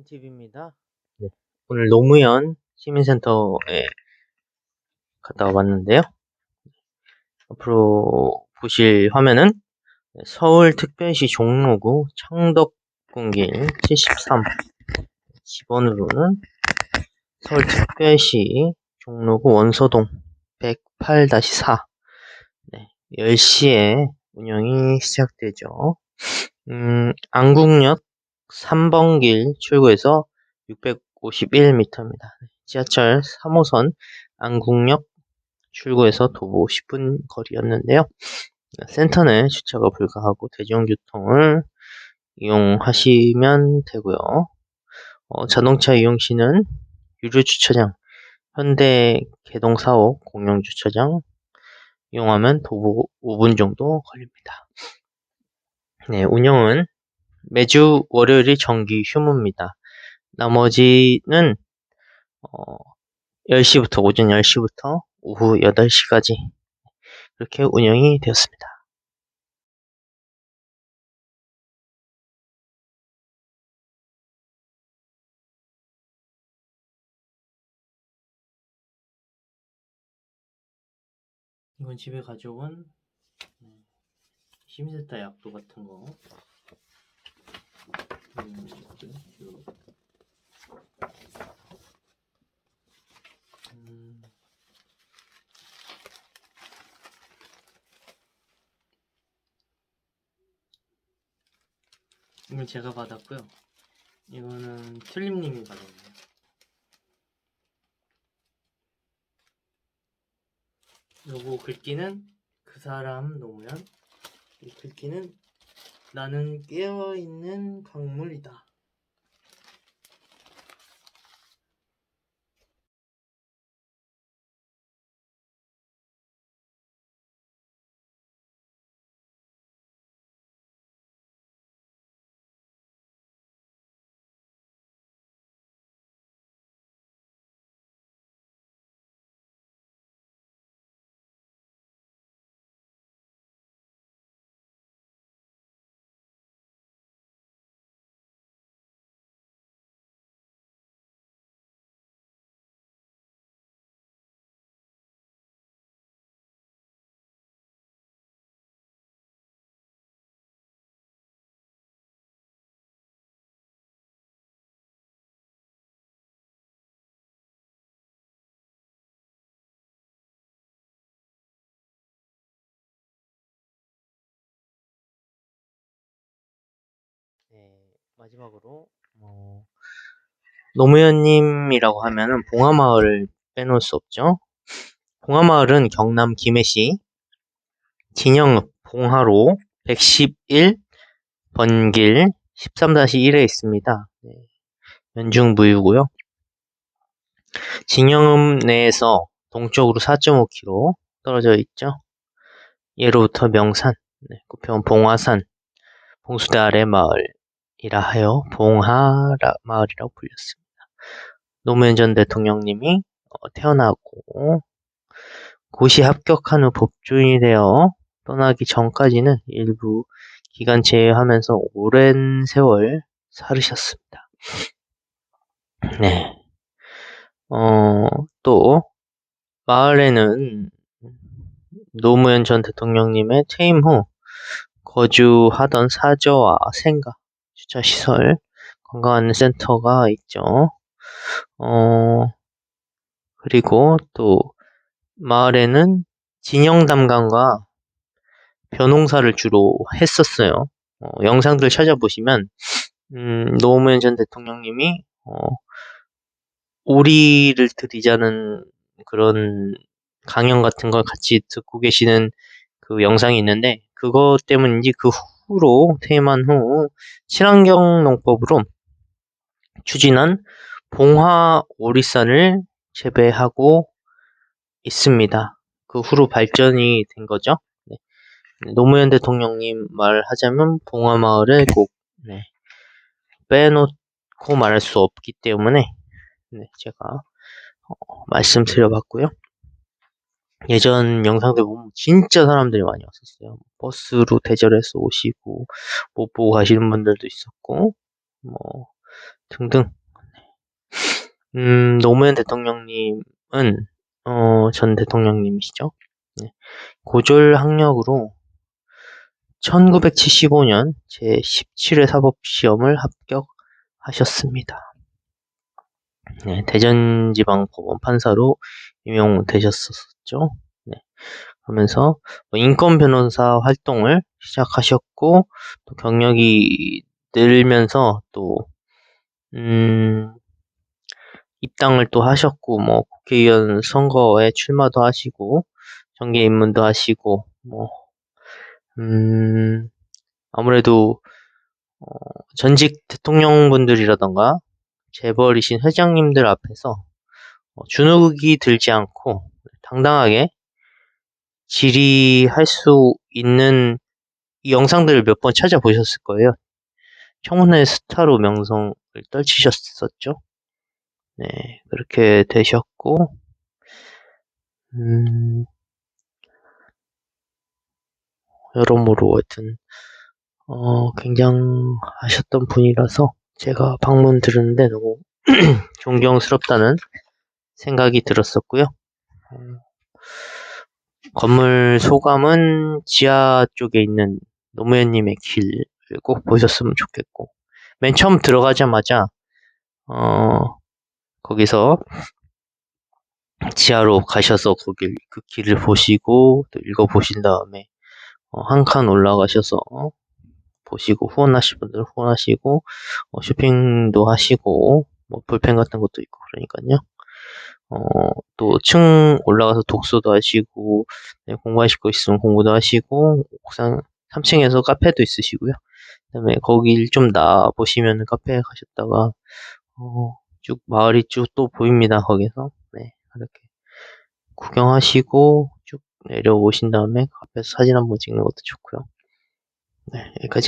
하민TV입니다. 네. 오늘 노무현 시민센터에 갔다 와봤는데요. 앞으로 보실 화면은 서울특별시 종로구 창덕궁길 73 집원으로는 서울특별시 종로구 원서동 108-4 네, 10시에 운영이 시작되죠. 음, 안국역 3번 길 출구에서 651m입니다. 지하철 3호선 안국역 출구에서 도보 10분 거리였는데요. 센터는 주차가 불가하고 대중교통을 이용하시면 되고요. 어, 자동차 이용 시는 유료 주차장, 현대 개동 사옥 공영 주차장 이용하면 도보 5분 정도 걸립니다. 네, 운영은 매주 월요일이 정기 휴무입니다. 나머지는 어, 10시부터 오전 10시부터 오후 8시까지 이렇게 운영이 되었습니다. 이건 집에 가져온 심세타 약도 같은 거 음, 음. 이건 제가 받았고요. 이거는 틀림님이 받았네요. 요거 글귀는 그 사람 노무현 이 글귀는 나는 깨어있는 강물이다. 마지막으로 어, 노무현님이라고 하면은 봉화마을을 빼놓을 수 없죠. 봉화마을은 경남 김해시 진영읍 봉화로 111 번 길 13-1에 있습니다. 네, 연중무휴고요. 진영읍 내에서 동쪽으로 4.5km 떨어져 있죠. 예로부터 명산, 네, 구평 봉화산, 봉수대 아래 마을, 이라 하여 봉하 마을이라고 불렸습니다. 노무현 전 대통령님이 어, 태어나고 고시 합격한 후 법조인이 되어 떠나기 전까지는 일부 기간 제외하면서 오랜 세월 살으셨습니다. 네. 어, 또, 마을에는 노무현 전 대통령님의 퇴임 후 거주하던 사저와 생가, 주차 시설 관광 센터가 있죠. 어, 그리고 또 마을에는 진영 담강과 벼농사를 주로 했었어요. 어, 영상들 찾아보시면 음, 노무현 전 대통령님이 어, 오리를 들이자는 그런 강연 같은 걸 같이 듣고 계시는 그 영상이 있는데 그것 때문인지 그 후로 퇴임한 후 친환경 농법으로 추진한 봉화 오리산을 재배하고 있습니다. 그 후로 발전이 된 거죠. 네. 노무현 대통령님 말하자면 봉화 마을을 꼭 네. 빼놓고 말할 수 없기 때문에 네, 제가 어, 말씀드려봤고요. 예전 영상들 보면 진짜 사람들이 많이 왔었어요. 버스로 대절해서 오시고 못 보고 가시는 분들도 있었고 뭐 등등. 음, 노무현 대통령님은 어, 전 대통령님이시죠. 네. 고졸 학력으로 1975년 제17회 사법시험을 합격하셨습니다. 네, 대전지방법원 판사로 임용되셨었죠. 네. 그러면서 뭐 인권 변호사 활동을 시작하셨고 또 경력이 늘면서 또 음, 입당을 또 하셨고 뭐 국회의원 선거에 출마도 하시고 정계 입문도 하시고 뭐 음, 아무래도 어, 전직 대통령분들이라던가 재벌이신 회장님들 앞에서 어, 주눅이 들지 않고 당당하게 질의할 수 있는 이 영상들을 몇 번 찾아보셨을 거예요. 청혼의 스타로 명성을 떨치셨었죠. 네, 그렇게 되셨고, 음, 여러모로 하여튼, 어, 굉장하셨던 분이라서 제가 방문 들었는데 너무 존경스럽다는 생각이 들었었고요. 음, 건물 소감은 지하 쪽에 있는 노무현님의 길을 꼭 보셨으면 좋겠고, 맨 처음 들어가자마자, 어, 거기서 지하로 가셔서 거길 그 길을 보시고 또 읽어 보신 다음에 어, 한 칸 올라가셔서 어, 보시고 후원하실 분들 후원하시고 어, 쇼핑도 하시고 뭐 볼펜 같은 것도 있고 그러니까요. 어, 또 층 올라가서 독서도 하시고 네, 공부하실 거 있으면 공부도 하시고 옥상 3층에서 카페도 있으시고요. 그다음에 거길 좀 나 보시면 카페에 가셨다가 어, 쭉 마을이 쭉 또 보입니다. 거기서 네 이렇게 구경하시고 쭉 내려오신 다음에 그 앞에서 사진 한번 찍는 것도 좋고요. 네 여기까